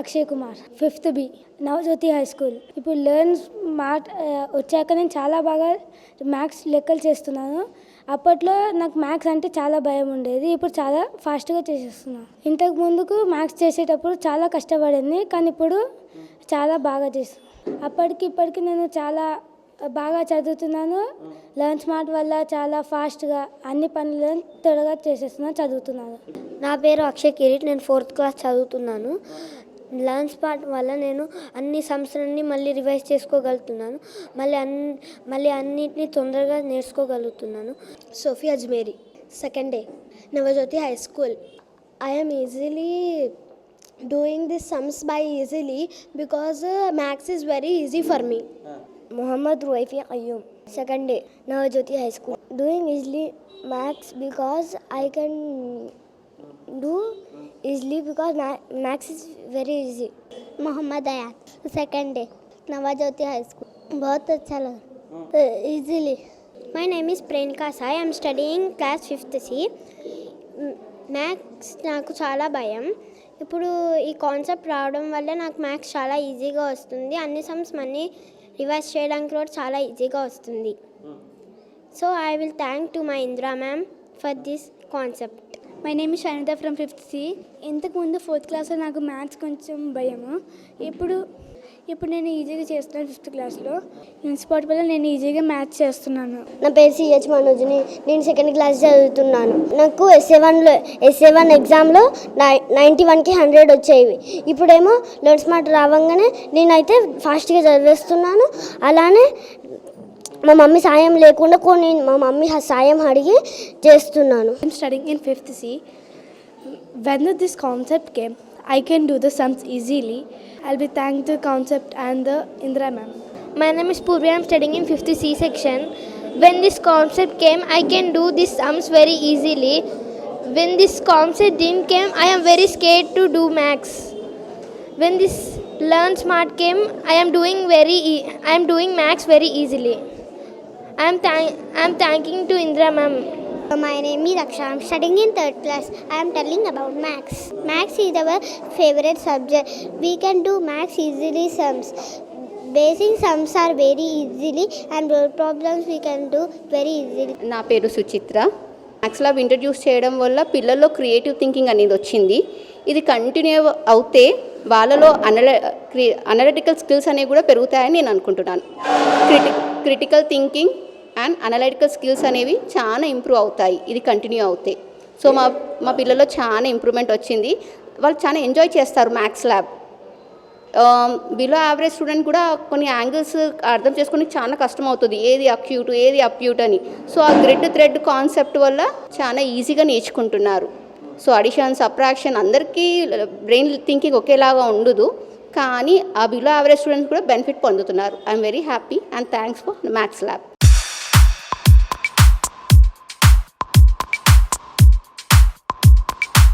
Akshay Kumar fifth B Navajyoti high school. ఇప్పుడు learn మాట వచ్చాక నేను చాలా బాగా మ్యాథ్స్ లెక్కలు చేస్తున్నాను. అప్పట్లో నాకు మ్యాథ్స్ అంటే చాలా భయం ఉండేది. ఇప్పుడు చాలా ఫాస్ట్గా చేసేస్తున్నాను. ఇంతకు ముందుకు మ్యాథ్స్ చేసేటప్పుడు చాలా కష్టపడింది. కానీ ఇప్పుడు చాలా బాగా చేస్తున్నాను. అప్పటికి ఇప్పటికి నేను చాలా బాగా చదువుతున్నాను. లర్న్ స్మార్ట్ వల్ల చాలా ఫాస్ట్గా అన్ని పనులను త్వరగా చేసేస్తున్నాను చదువుతున్నాను. నా పేరు అక్షయ్ కిరీట్. నేను ఫోర్త్ క్లాస్ చదువుతున్నాను. లర్న్ స్పాట్ వల్ల నేను అన్ని సంవత్సరాన్ని మళ్ళీ రివైజ్ చేసుకోగలుగుతున్నాను మళ్ళీ అన్ని మళ్ళీ అన్నిటినీ తొందరగా నేర్చుకోగలుగుతున్నాను second day, Navajyoti High School. I am easily doing the sums by easily because uh, maths is very easy for me. Mohammed Ruvaifi Ayyum second day Navajyoti high school doing easily maths because I can do easily because maths is very easy Mohammed Ayat second day Navajyoti high school बहुत अच्छा लगा easily my name is Prenika Sai I am studying class fifth C maths నాకు చాలా భయం ఇప్పుడు ఈ concept రావడం వల్ల నాకు మ్యాథ్స్ చాలా ఈజీగా వస్తుంది అన్ని సమ్స్ మనీ రివైజ్ చేయడానికి కూడా చాలా ఈజీగా వస్తుంది so I will thank to my Indra ma'am for this concept my name is from fifth C ఇంతకుముందు ఫోర్త్ క్లాస్లో నాకు మ్యాథ్స్ కొంచెం భయము. ఇప్పుడు ఇప్పుడు నేను ఈజీగా చేస్తున్నాను ఫిఫ్త్ క్లాస్లో ఇన్స్పాట్ వల్ల నేను ఈజీగా మ్యాథ్స్ చేస్తున్నాను. నా పేరు సిహెచ్ మనోజ్ని. నేను సెకండ్ క్లాస్ చదువుతున్నాను. నాకు ఎస్ఏ వన్లో ఎస్ఏ వన్ ఎగ్జామ్లో నైంటీ వన్కి హండ్రెడ్ వచ్చేవి. ఇప్పుడేమో లెట్ మాట రావంగానే నేనైతే ఫాస్ట్గా చదివేస్తున్నాను. అలానే మా మమ్మీ సాయం లేకుండా కొన్ని మా మమ్మీ సాయం అడిగి చేస్తున్నాను I'm studying in 5th C. When this concept came, I can do the sums easily. I'll be thank the concept and the Indra ma'am. My name is Purvi. I'm studying in 5th C section. When this concept came, I can do these sums very easily. When this concept didn't came, I am very scared to do maths. When this learn smart came, I am doing very e- I am doing maths very easily. I am thank I am thanking to Indra ma'am. My name is Aksha. I'm studying in third class. I am telling about maths. Maths is our favorite subject. We can do maths easily sums. Basic sums are very easily and word problems we can do very easily. నా పేరు Suchitra maths lab introduce చేయడం వల్ల పిల్లల్లో creative thinking అనేది వచ్చింది ఇది continue అవుతే వాళ్ళలో అనల అనలిటికల్ స్కిల్స్ అనేవి కూడా పెరుగుతాయని నేను అనుకుంటున్నాను Kriti critical thinking and analytical skills అనేవి చాలా ఇంప్రూవ్ అవుతాయి. ఇది కంటిన్యూ అవుతాయి సో మా మా పిల్లల్లో చాలా ఇంప్రూవ్మెంట్ వచ్చింది. వాళ్ళు చాలా ఎంజాయ్ చేస్తారు maths lab below average student కూడా కొన్ని యాంగిల్స్ అర్థం చేసుకుని చాలా కష్టం అవుతుంది. ఏది అక్యూట్ ఏది అప్యూట్ అని. సో ఆ గ్రిడ్ థ్రెడ్ కాన్సెప్ట్ వల్ల చాలా ఈజీగా నేర్చుకుంటున్నారు. సో అడిషన్ సప్రాక్షన్ అందరికీ బ్రెయిన్ థింకింగ్ ఒకేలాగా ఉండదు. కానీ ఆ బిలో యావరేజ్ స్టూడెంట్స్ కూడా బెనిఫిట్ పొందుతున్నారు. I'm very happy and thanks for maths lab